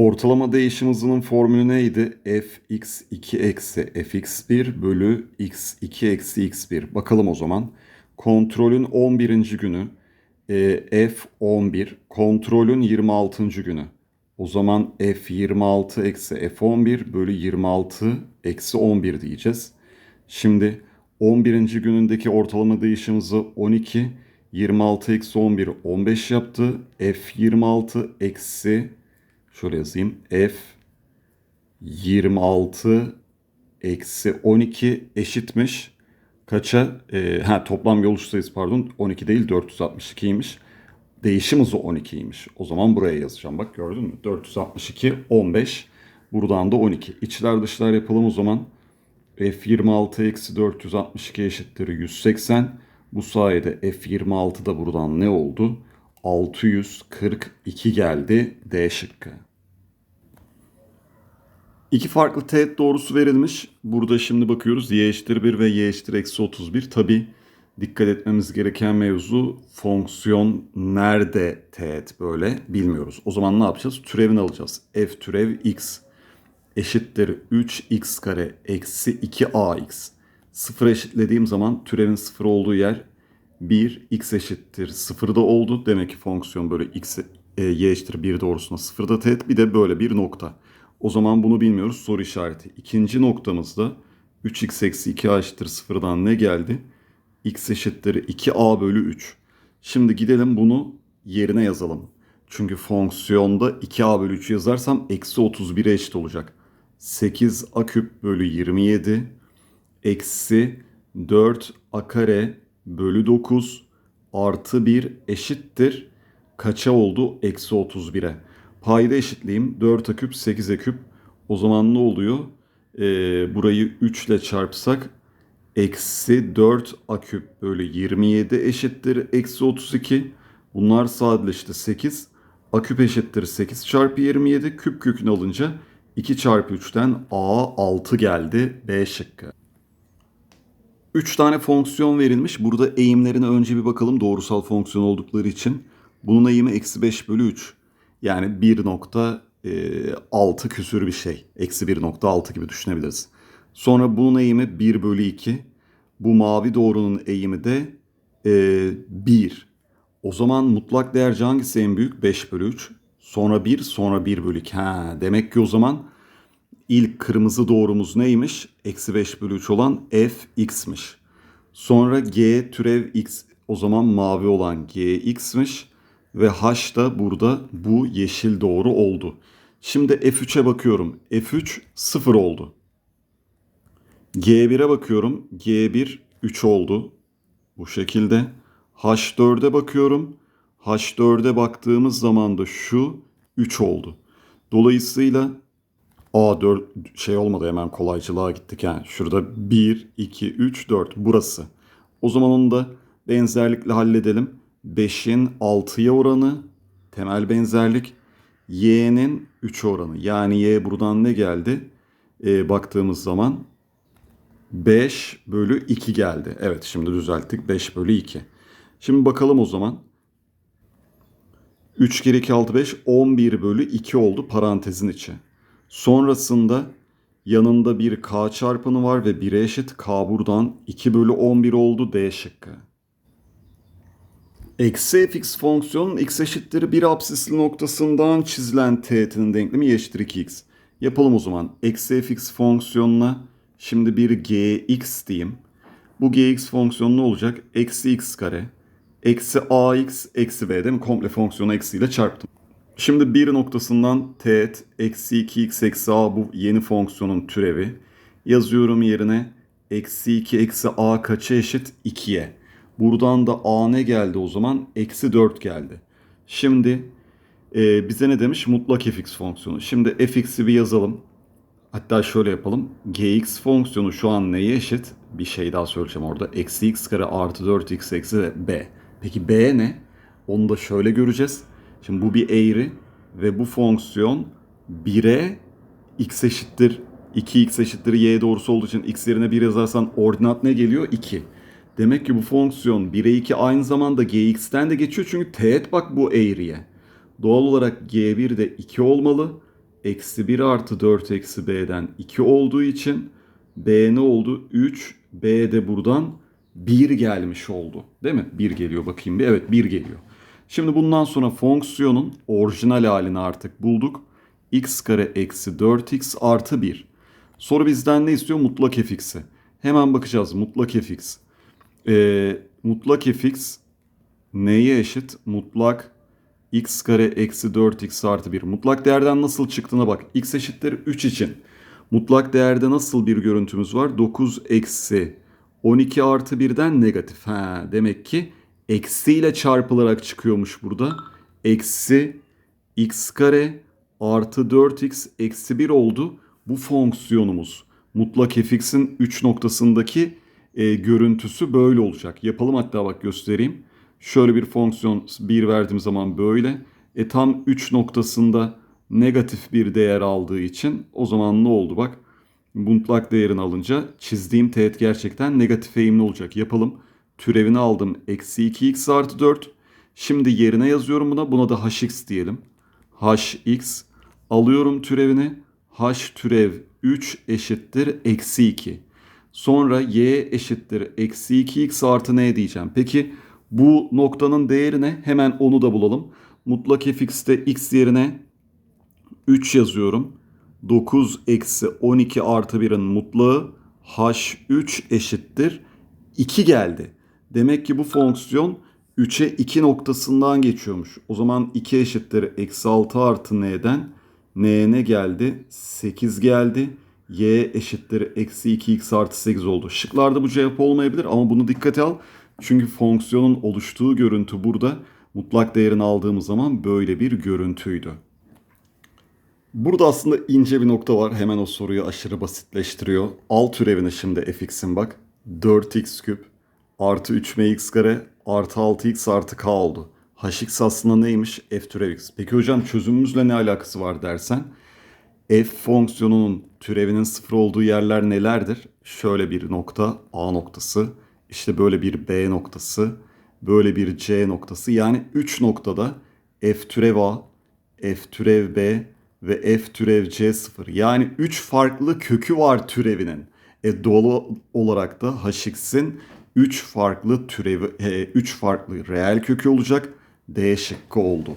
Ortalama değişim hızının formülü neydi? fx2 eksi fx1 bölü x2 eksi x1. Bakalım o zaman. Kontrolün 11. günü e, f11, kontrolün 26. günü. O zaman f26 eksi f11 bölü 26 eksi 11 diyeceğiz. Şimdi 11. günündeki ortalama değişim hızı 12, 26 eksi 11 15 yaptı. f26 eksi Şöyle yazayım. F 26 eksi 12 eşitmiş. Kaça? E, ha, toplam yol sayısı pardon 12 değil 462'ymiş. Değişim hızı 12'ymiş. O zaman buraya yazacağım. Bak gördün mü? 462 15. Buradan da 12. İçler dışlar yapalım o zaman. F26 eksi 462 eşittir 180. Bu sayede F26 da buradan ne oldu? 642 geldi D şıkkı. İki farklı teğet doğrusu verilmiş. Burada şimdi bakıyoruz y eşittir 1 ve y eşittir eksi 31. Tabi dikkat etmemiz gereken mevzu fonksiyon nerede teğet böyle bilmiyoruz. O zaman ne yapacağız? Türevini alacağız. f türev x eşittir 3x kare eksi 2ax. Sıfır eşitlediğim zaman türevin sıfır olduğu yer 1 x eşittir 0'da oldu. Demek ki fonksiyon böyle x e, y eşittir 1 doğrusuna 0'da teğet. Bir de böyle bir nokta. O zaman bunu bilmiyoruz. Soru işareti. İkinci noktamızda 3x eksi 2a eşittir 0'dan ne geldi? x eşittir 2a bölü 3. Şimdi gidelim bunu yerine yazalım. Çünkü fonksiyonda 2a bölü 3 yazarsam eksi 31'e eşit olacak. 8a küp bölü 27 eksi 4a kare bölü 9 artı 1 eşittir. Kaça oldu? Eksi 31'e. Payda eşitleyeyim. 4 a küp 8 a küp. O zaman ne oluyor? Ee, burayı 3 ile çarpsak eksi 4 a küp bölü 27 eşittir. Eksi 32. Bunlar sadeleşti 8. A küp eşittir 8 çarpı 27. Küp kökünü alınca 2 çarpı 3'ten A 6 geldi. B şıkkı. 3 tane fonksiyon verilmiş. Burada eğimlerine önce bir bakalım doğrusal fonksiyon oldukları için. Bunun eğimi eksi 5 bölü 3. Yani 1.6 küsür bir şey. Eksi 1.6 gibi düşünebiliriz. Sonra bunun eğimi 1 bölü 2. Bu mavi doğrunun eğimi de e, 1. O zaman mutlak değerci hangisi en büyük? 5 bölü 3. Sonra 1, sonra 1 bölü 2. Ha, demek ki o zaman ilk kırmızı doğrumuz neymiş? Eksi 5 bölü 3 olan f x'miş. Sonra g türev x o zaman mavi olan g x'miş. Ve h da burada bu yeşil doğru oldu. Şimdi f3'e bakıyorum. f3 0 oldu. g1'e bakıyorum. g1 3 oldu. Bu şekilde. h4'e bakıyorum. h4'e baktığımız zaman da şu 3 oldu. Dolayısıyla A 4 şey olmadı hemen kolaycılığa gittik yani. Şurada 1, 2, 3, 4 burası. O zaman onu da benzerlikle halledelim. 5'in 6'ya oranı temel benzerlik. Y'nin 3 oranı. Yani Y buradan ne geldi? Ee, baktığımız zaman 5 bölü 2 geldi. Evet şimdi düzelttik. 5 bölü 2. Şimdi bakalım o zaman. 3 kere 2 6 5 11 bölü 2 oldu parantezin içi. Sonrasında yanında bir k çarpanı var ve 1'e eşit. k buradan 2 bölü 11 oldu D şıkkı. Eksi fx fonksiyonun x eşittir 1 absisli noktasından çizilen teğetinin denklemi y eşittir 2x. Yapalım o zaman. Eksi fx fonksiyonuna şimdi bir gx diyeyim. Bu gx fonksiyonu ne olacak? Eksi x kare. Eksi ax eksi b değil mi? Komple fonksiyonu eksiyle çarptım. Şimdi bir noktasından teğet eksi 2x eksi a bu yeni fonksiyonun türevi. Yazıyorum yerine eksi 2 eksi a kaça eşit? 2'ye. Buradan da a ne geldi o zaman? Eksi 4 geldi. Şimdi e, bize ne demiş? Mutlak fx fonksiyonu. Şimdi fx'i bir yazalım. Hatta şöyle yapalım. gx fonksiyonu şu an neye eşit? Bir şey daha söyleyeceğim orada. Eksi x kare artı 4x eksi b. Peki b ne? Onu da şöyle göreceğiz. Şimdi bu bir eğri ve bu fonksiyon 1'e x eşittir 2x eşittir y doğrusu olduğu için x yerine 1 yazarsan ordinat ne geliyor? 2. Demek ki bu fonksiyon 1'e 2 aynı zamanda gx'ten de geçiyor çünkü teğet bak bu eğriye. Doğal olarak g1 de 2 olmalı. eksi 1 artı 4 eksi b'den 2 olduğu için b ne oldu? 3. b de buradan 1 gelmiş oldu. Değil mi? 1 geliyor bakayım bir. Evet 1 geliyor. Şimdi bundan sonra fonksiyonun orijinal halini artık bulduk. x kare eksi 4x artı 1. Soru bizden ne istiyor? Mutlak fx'i. Hemen bakacağız mutlak fx. Ee, mutlak fx neye eşit? Mutlak x kare eksi 4x artı 1. Mutlak değerden nasıl çıktığına bak. x eşittir 3 için. Mutlak değerde nasıl bir görüntümüz var? 9 eksi 12 artı 1'den negatif. Ha, demek ki eksiyle çarpılarak çıkıyormuş burada. Eksi x kare artı 4x eksi 1 oldu. Bu fonksiyonumuz. Mutlak fx'in 3 noktasındaki e, görüntüsü böyle olacak. Yapalım hatta bak göstereyim. Şöyle bir fonksiyon 1 verdiğim zaman böyle. E tam 3 noktasında negatif bir değer aldığı için o zaman ne oldu bak. Mutlak değerini alınca çizdiğim teğet gerçekten negatif eğimli olacak. Yapalım. Türevini aldım. Eksi 2x artı 4. Şimdi yerine yazıyorum buna. Buna da hx diyelim. hx. Alıyorum türevini. h türev 3 eşittir eksi 2. Sonra y eşittir eksi 2x artı ne diyeceğim. Peki bu noktanın değeri ne? Hemen onu da bulalım. Mutlak fx'te x yerine 3 yazıyorum. 9 eksi 12 artı 1'in mutlağı h3 eşittir 2 geldi. Demek ki bu fonksiyon 3'e 2 noktasından geçiyormuş. O zaman 2 eşittir eksi 6 artı n'den n'ye ne geldi? 8 geldi. Y eşittir eksi 2x artı 8 oldu. Şıklarda bu cevap olmayabilir ama bunu dikkate al. Çünkü fonksiyonun oluştuğu görüntü burada mutlak değerini aldığımız zaman böyle bir görüntüydü. Burada aslında ince bir nokta var. Hemen o soruyu aşırı basitleştiriyor. Al türevine şimdi fx'in bak. 4x küp artı 3mx kare artı 6x artı k oldu. hx aslında neymiş? f türev x. Peki hocam çözümümüzle ne alakası var dersen? F fonksiyonunun türevinin sıfır olduğu yerler nelerdir? Şöyle bir nokta a noktası, işte böyle bir b noktası, böyle bir c noktası. Yani 3 noktada f türev a, f türev b ve f türev c sıfır. Yani 3 farklı kökü var türevinin. E doğal olarak da hx'in 3 farklı türevi, 3 farklı reel kökü olacak. D şıkkı oldu.